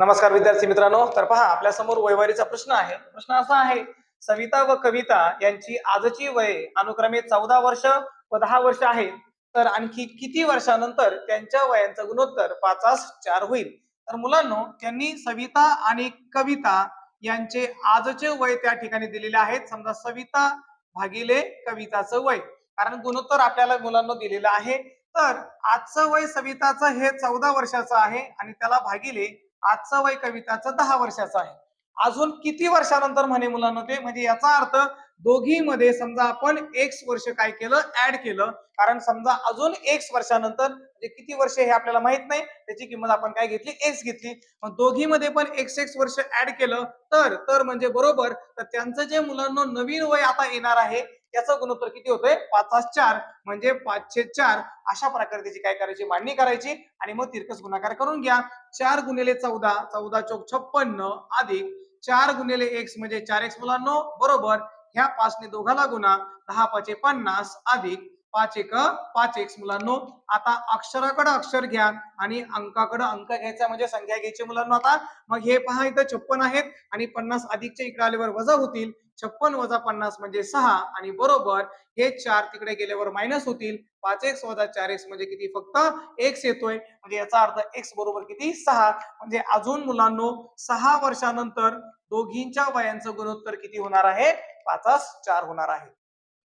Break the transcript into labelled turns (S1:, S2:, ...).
S1: नमस्कार विद्यार्थी मित्रांनो. तर पहा आपल्यासमोर वयवारीचा प्रश्न आहे. प्रश्न असा आहे सविता व कविता यांची आजची वय अनुक्रमे चौदा वर्ष व दहा वर्ष आहे तर आणखी किती वर्षानंतर त्यांच्या वयांचं गुणोत्तर पाचास चार होईल? तर मुलांनो त्यांनी सविता आणि कविता यांचे आजचे वय त्या ठिकाणी दिलेले आहेत. समजा सविता भागिले कविताचं वय. कारण गुणोत्तर आपल्याला मुलांना दिलेलं आहे. तर आजचं वय सविताचं हे चौदा वर्षाचं आहे आणि त्याला भागिले आजचं वय कविताचं दहा वर्षाचं आहे. अजून किती वर्षानंतर म्हणे मुलांना ते? म्हणजे याचा अर्थ दोघीमध्ये समजा आपण एक्स वर्ष काय केलं? ऍड केलं. कारण समजा अजून एक्स वर्षानंतर म्हणजे किती वर्ष हे आपल्याला माहीत नाही त्याची किंमत आपण काय घेतली? एक्स घेतली. मग दोघीमध्ये पण एक्स एक्स वर्ष ऍड केलं. तर तर म्हणजे बरोबर. तर त्यांचं जे मुलांना नवीन वय आता येणार आहे त्याचं गुणोत्तर किती होतंय? पाच चार म्हणजे पाचशे चार. अशा प्रकारे त्याची काय करायची? मांडणी करायची आणि मग तिरकस गुणाकार करून घ्या. चार गुणिले चौदा चौदा चौक छप्पन्न अधिक चार गुणिले एक्स म्हणजे चार एक्स मुलांनो बरोबर. ह्या पाचने दोघाला गुणा. दहा पाचे पन्नास अधिक पाच एक पाच एक्स मुलांनो. आता अक्षराकडे अक्षर घ्या आणि अंकाकडे अंक घ्यायचा म्हणजे संख्या घ्यायची मुलांनो आता. मग हे पहा इथं छप्पन आहेत आणि पन्नास अधिकच्या इकडे आल्यावर वजा होतील. छप्पन वजा पन्नास म्हणजे सहा आणि बरोबर हे चार तिकडे गेल्यावर मायनस होतील. पाच एक्स वजा चार एक्स म्हणजे किती? फक्त एक्स येतोय. म्हणजे याचा अर्थ एक्स बरोबर किती? सहा. म्हणजे अजून मुलांनो सहा वर्षानंतर दोघींच्या वयांचं गुणोत्तर किती होणार आहे? पाचास चार होणार आहे.